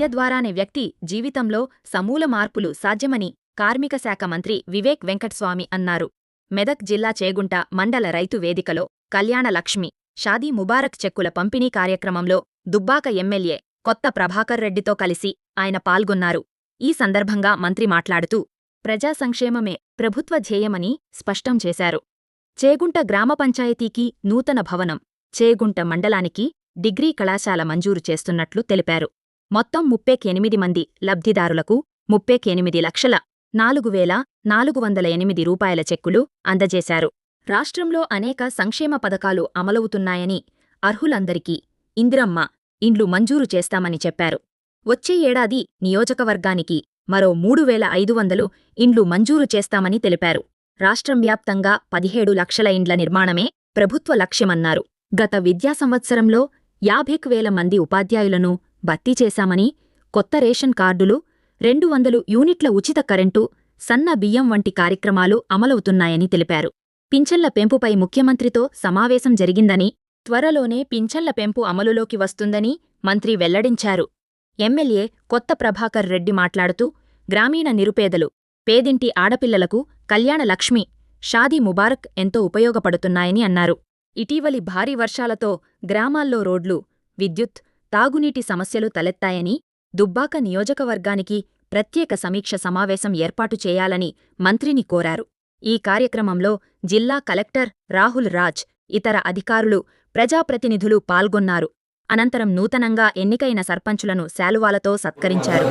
విద్య ద్వారానే వ్యక్తి జీవితంలో సమూల మార్పులు సాధ్యమని కార్మిక శాఖ మంత్రి వివేక్ వెంకట్స్వామి అన్నారు. మెదక్ జిల్లా చేగుంట మండల రైతు వేదికలో కళ్యాణలక్ష్మి షాదీ ముబారక్ చెక్కుల పంపిణీ కార్యక్రమంలో దుబ్బాక ఎమ్మెల్యే కొత్త ప్రభాకర్ రెడ్డితో కలిసి ఆయన పాల్గొన్నారు. ఈ సందర్భంగా మంత్రి మాట్లాడుతూ ప్రజా సంక్షేమమే ప్రభుత్వ ధ్యేయమని స్పష్టం చేశారు. చేగుంట గ్రామ పంచాయతీకి నూతన భవనం చేగుంట మండలానికి డిగ్రీ కళాశాల మంజూరు చేస్తున్నట్లు తెలిపారు. మొత్తం ముప్పేకెనిమిది మంది లబ్ధిదారులకు ముప్పేకెనిమిది లక్షల నాలుగు వేల నాలుగు వందల ఎనిమిది రూపాయల చెక్కులు అందజేశారు. రాష్ట్రంలో అనేక సంక్షేమ పథకాలు అమలవుతున్నాయని అర్హులందరికీ ఇందిరమ్మ ఇండ్లు మంజూరు చేస్తామని చెప్పారు. వచ్చే ఏడాది నియోజకవర్గానికి మరో మూడు వేల ఐదు వందలు ఇండ్లు మంజూరు చేస్తామని తెలిపారు. రాష్ట్రం వ్యాప్తంగా పదిహేడు లక్షల ఇండ్ల నిర్మాణమే ప్రభుత్వ లక్ష్యమన్నారు. గత విద్యా సంవత్సరంలో యాభైకు వేల మంది ఉపాధ్యాయులను భర్తీ చేశామని కొత్త రేషన్ కార్డులు రెండు వందలు యూనిట్ల ఉచిత కరెంటు సన్న బియ్యం వంటి కార్యక్రమాలు అమలవుతున్నాయని తెలిపారు. పింఛన్ల పెంపుపై ముఖ్యమంత్రితో సమావేశం జరిగిందని త్వరలోనే పింఛన్ల పెంపు అమలులోకి వస్తుందని మంత్రి వెల్లడించారు. ఎమ్మెల్యే కొత్త ప్రభాకర్ రెడ్డి మాట్లాడుతూ గ్రామీణ నిరుపేదలు పేదింటి ఆడపిల్లలకు కళ్యాణలక్ష్మి షాదీ ముబారక్ ఎంతో ఉపయోగపడుతున్నాయని అన్నారు. ఇటీవలి భారీ వర్షాలతో గ్రామాల్లో రోడ్లు విద్యుత్ తాగునీటి సమస్యలు తలెత్తాయని దుబ్బాక నియోజకవర్గానికి ప్రత్యేక సమీక్ష సమావేశం ఏర్పాటు చేయాలని మంత్రిని కోరారు. ఈ కార్యక్రమంలో జిల్లా కలెక్టర్ రాహుల్ రాజ్ ఇతర అధికారులు ప్రజాప్రతినిధులు పాల్గొన్నారు. అనంతరం నూతనంగా ఎన్నికైన సర్పంచులను శాలువాలతో సత్కరించారు.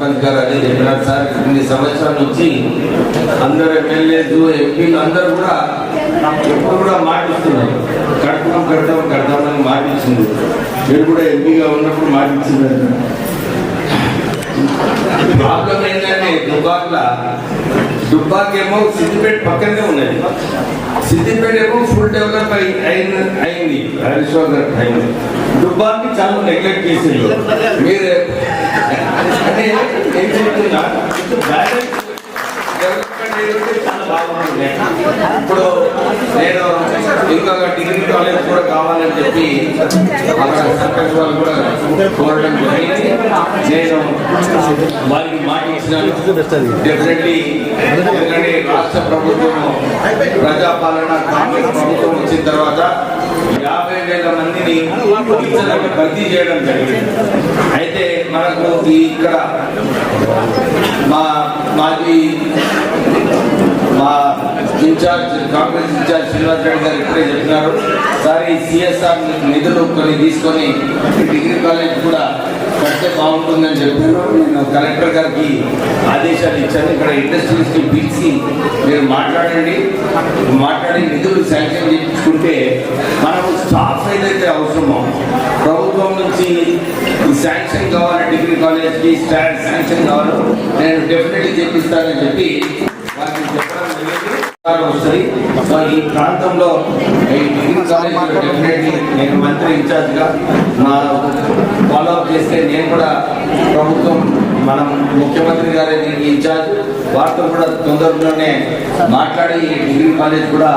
ప్రాబ్లం ఏంటంటే దుబ్బాక్ల సిద్దిపేట పక్కనే ఉన్నది. సిద్దిపేట ఏమో ఫుల్ డెవలప్ అయి అయిన- అయింది. హరీశ్వర్ అయింది. దుబ్బాకి చాలా నెగ్లెక్ట్ చేసింది మీరు అంటే ఏం చెప్తున్నా? బ్యాలెన్స్ డెవలప్మెంట్ చాలా బాగుంటుంది ఇప్పుడు నేను ఇంకొక డిగ్రీ కాలేజ్ కూడా కావాలని చెప్పి అక్కడ సర్పంచ్ వాళ్ళు కూడా కోరడం జరిగింది. నేను వారికి మాట ఇచ్చినాను. డెఫినెట్లీ ఎందుకంటే రాష్ట్ర ప్రభుత్వం ప్రజాపాలన కాంగ్రెస్ ప్రభుత్వం వచ్చిన తర్వాత యాభై వేల మందిని భర్తీ చేయడం జరిగింది. అయితే మనకు ఇక్కడ మా మాజీ మా ఇన్ఛార్జ్ కాంగ్రెస్ ఇన్ఛార్జ్ శ్రీనివాస్ రెడ్డి గారు ఇప్పుడే చెప్పినారు. సార్ ఈ సిఎస్ఆర్ నిధులు కొన్ని తీసుకొని డిగ్రీ కాలేజ్ కూడా కడితే బాగుంటుందని చెప్పారు. నేను కలెక్టర్ గారికి ఆదేశాలు ఇచ్చాను. ఇక్కడ ఇండస్ట్రీస్ని పిలిచి మీరు మాట్లాడండి. మాట్లాడి నిధులు శాంక్షన్ చేయించుకుంటే మనకు స్టాఫ్ ఏదైతే అవసరమో ప్రభుత్వం నుంచి ఈ శాంక్షన్ కావాలి డిగ్రీ కాలేజ్కి శాంక్షన్ కావాలో. నేను డెఫినెట్లీ చేపిస్తానని చెప్పి వస్తుంది. సో ఈ ప్రాంతంలో ఈ డిగ్రీ కాలేజ్ డెఫినెట్లీ నేను మంత్రి ఇన్ఛార్జ్గా మా ఫాలో అప్ చేస్తే నేను కూడా ప్రభుత్వం మనం ముఖ్యమంత్రి గారే దీనికి ఇన్ఛార్జ్. వారితో కూడా తొందరలోనే మాట్లాడి ఈ డిగ్రీ కాలేజ్ కూడా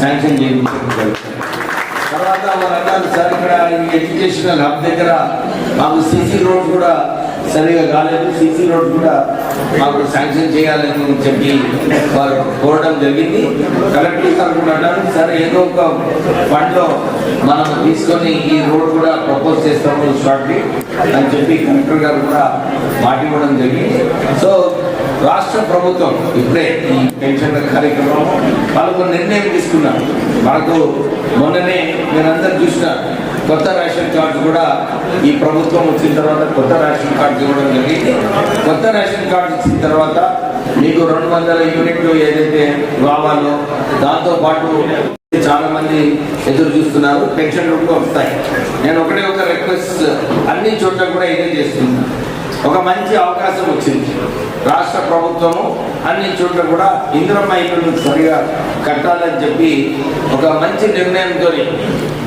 శాంక్షన్ చేయించడం తర్వాత వారు అన్నారు సార్ ఇక్కడ ఈ ఎడ్యుకేషనల్ హబ్ దగ్గర మాకు సీసీ రోడ్ కూడా సరిగా కాలేదు. సీసీ రోడ్ కూడా మాకు శాంక్షన్ చేయాలని చెప్పి వారు కోరడం జరిగింది. కలెక్టర్ గారు కూడా అన్నారు సరే ఏదో ఒక ఫండ్లో మనం తీసుకొని ఈ రోడ్ కూడా ప్రపోజ్ చేస్తాము షార్ట్లీ అని చెప్పి కలెక్టర్ గారు కూడా మాట ఇవ్వడం జరిగింది. సో రాష్ట్ర ప్రభుత్వం ఇప్పుడే ఈ పెన్షన్ల కార్యక్రమం వాళ్ళు నిర్ణయం తీసుకున్నారు. మనకు మొన్ననే మీరందరూ చూసినారు. కొత్త రేషన్ కార్డు కూడా ఈ ప్రభుత్వం వచ్చిన తర్వాత కొత్త రేషన్ కార్డు ఇవ్వడం జరిగింది. కొత్త రేషన్ కార్డు ఇచ్చిన తర్వాత మీకు రెండు వందల యూనిట్లు ఏదైతే రావాలో దాంతో పాటు చాలా మంది ఎదురు చూస్తున్నారు. పెన్షన్లు కూడా వస్తాయి. నేను ఒకటే ఒక రిక్వెస్ట్ అన్ని చోట్ల కూడా ఇదే చేస్తున్నాను ఒక మంచి అవకాశం వచ్చింది. రాష్ట్ర ప్రభుత్వము అన్ని చోట్ల కూడా ఇంద్రమ్మ ఇల్లు సరిగా కట్టాలని చెప్పి ఒక మంచి నిర్ణయంతో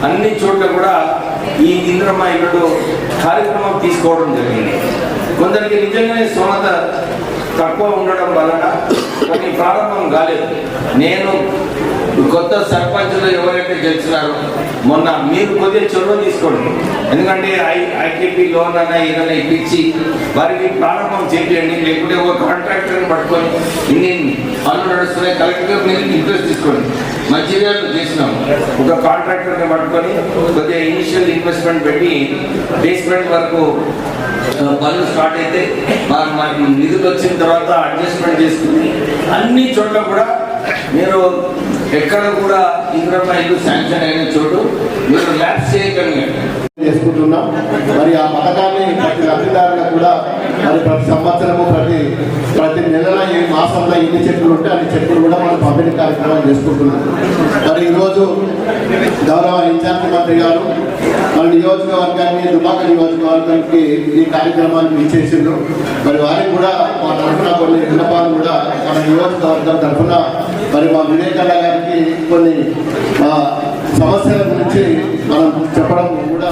అన్ని చోట్ల కూడా ఈ ఇంద్రమ్మ ఇల్లు కార్యక్రమం తీసుకోవడం జరిగింది. కొందరికి నిజంగానే సోనత తక్కువ ఉండడం వలన కొన్ని ప్రారంభం కాలేదు. నేను కొత్త సర్పంచ్లో ఎవరైతే గెలిచినారో మొన్న మీరు కొద్దిగా చొరవ తీసుకోండి. ఎందుకంటే ఐ ఐటీపీ లోన్ అన్న ఏదైనా ఇప్పించి వారికి ప్రారంభం చేయండి లేకుంటే ఒక కాంట్రాక్టర్ని పట్టుకొని ఇన్ని పనులు నడుస్తున్నాయి కలెక్టర్ మీద ఇంట్రెస్ట్ తీసుకోండి. మంచిర్యాలలో చేసినాం. ఒక కాంట్రాక్టర్ని పట్టుకొని కొద్దిగా ఇనిషియల్ ఇన్వెస్ట్మెంట్ పెట్టి బేస్మెంట్ వరకు పనులు స్టార్ట్ అయితే మాకు మాకు నిధులు వచ్చిన తర్వాత అడ్జస్ట్మెంట్ చేసుకుని అన్ని చోట్ల కూడా మీరు ఎక్కడ కూడా ఇంద్రమ్మ ఇల్లు శాంక్షన్ అయిన చోటు మీరు ల్యాబ్స్ చేయకండి. చేసుకుంటున్నాం. మరి ఆ పథకాన్ని ప్రతి లబ్ధిదారులకు కూడా మరి ప్రతి సంవత్సరము ప్రతి ప్రతి నెలల ఈ మాసంలో ఎన్ని చెట్లు ఉంటే అన్ని చెట్లు కూడా మనం పంపిణీ కార్యక్రమం చేసుకుంటున్నాం. మరి ఈరోజు గౌరవ ఇన్ఛార్జ్ మంత్రి గారు మన నియోజకవర్గాన్ని దుబాక నియోజకవర్గానికి ఈ కార్యక్రమాన్ని ఇచ్చేసిండ్రు మరి వారికి కూడా తరఫున కొన్ని విన్నపాలు కూడా మన నియోజకవర్గం తరఫున మరి మా వివేకన్న గారికి కొన్ని ఆ, సమస్యల గురించి మనం చెప్పడం కూడా